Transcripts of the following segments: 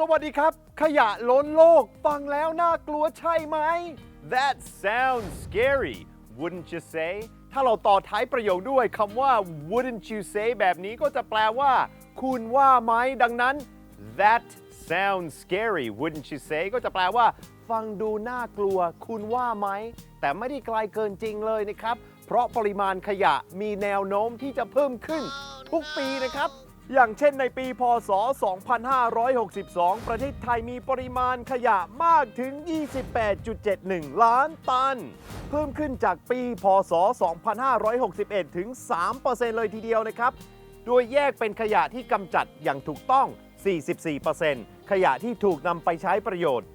สวัสดีครับ ขยะล้นโลกฟังแล้วน่ากลัวใช่ไหม That sounds scary wouldn't you say ถ้าเราต่อท้ายประโยคด้วยคำว่า wouldn't you say แบบนี้ก็จะแปลว่า คุณว่าไหมดังนั้น That sounds scary wouldn't you say ก็จะแปลว่า ฟังดูน่ากลัว คุณว่าไหม แต่ไม่ได้ไกลเกินจริงเลยนะครับ เพราะปริมาณขยะมีแนวโน้มที่จะเพิ่มขึ้น ทุกปีนะครับ อย่างเช่นในปีพศ 2562 ประเทศไทยมีปริมาณขยะมากถึง 28.71 ล้านตัน เพิ่มขึ้นจากปีพศ 2561 ถึง 3%เลยทีเดียวนะครับ โดยแยกเป็นขยะที่กำจัดอย่างถูกต้อง 44%ขยะที่ถูกนำไปใช้ประโยชน์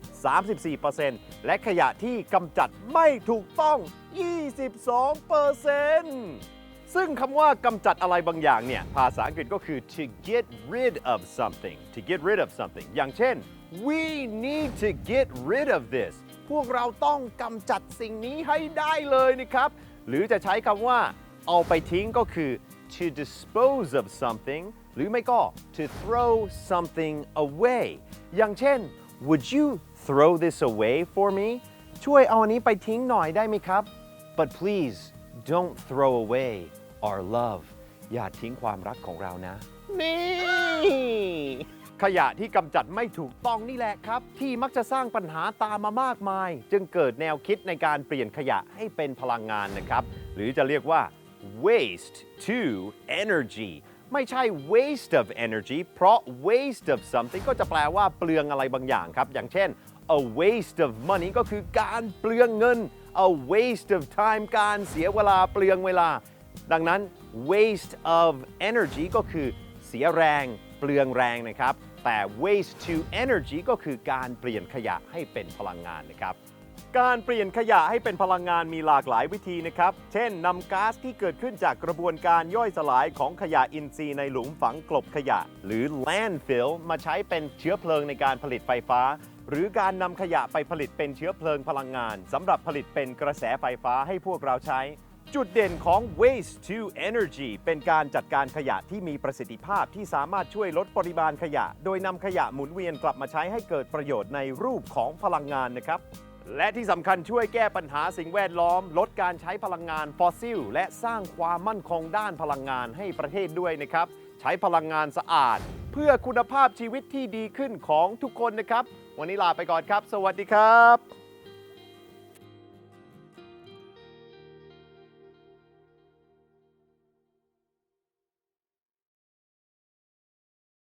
34%และขยะที่กำจัดไม่ถูกต้อง 22% ซึ่งคำว่ากำจัดอะไรบางอย่างเนี่ย ภาษาอังกฤษก็คือ to get rid of something to get rid of something อย่างเช่น we need to get rid of this พวกเราต้องกำจัดสิ่งนี้ให้ได้เลยนะครับ หรือจะใช้คำว่าเอาไปทิ้งก็คือ to dispose of something หรือไม่ก็ to throw something away อย่างเช่น would you throw this away for me ช่วยเอาอันนี้ไปทิ้งหน่อยได้ไหมครับ but please don't throw away our love อย่าทิ้งความรักของเรานะ นี่ ขยะที่กำจัดไม่ถูกต้องนี่แหละครับ ที่มักจะสร้างปัญหาตามมามากมาย จึงเกิดแนวคิดในการเปลี่ยนขยะให้เป็นพลังงานนะครับ หรือจะเรียกว่า waste to energy ไม่ใช่ waste of energy เพราะ waste of something ก็จะแปลว่าเปลืองอะไรบางอย่างครับ อย่างเช่น a waste of money ก็คือการเปลืองเงิน a waste of time การเสียเวลาเปลืองเวลา ดังนั้น waste of energy ก็คือเสียแรงเปลืองแรงนะครับ แต่ waste to energy ก็คือการเปลี่ยนขยะให้เป็นพลังงานนะครับ การเปลี่ยนขยะให้เป็นพลังงานมีหลากหลายวิธีนะครับ เช่นนำก๊าซที่เกิดขึ้นจากกระบวนการย่อยสลายของขยะอินทรีย์ในหลุมฝังกลบขยะ หรือ landfill มาใช้เป็นเชื้อเพลิงในการผลิตไฟฟ้า หรือการนำขยะไปผลิตเป็นเชื้อเพลิงพลังงานสำหรับผลิตเป็นกระแสไฟฟ้าให้พวกเราใช้ จุดเด่นของ waste to energy เป็นการจัดการขยะที่มีประสิทธิภาพที่สามารถช่วยลดปริมาณขยะ โดยนำขยะหมุนเวียนกลับมาใช้ให้เกิดประโยชน์ในรูปของพลังงานนะครับ และที่สำคัญช่วยแก้ปัญหาสิ่งแวดล้อม ลดการใช้พลังงานฟอสซิล และสร้างความมั่นคงด้านพลังงานให้ประเทศด้วยนะครับ ใช้พลังงานสะอาด เพื่อคุณภาพชีวิตที่ดีขึ้นของทุกคนนะครับ วันนี้ลาไปก่อนครับ สวัสดีครับ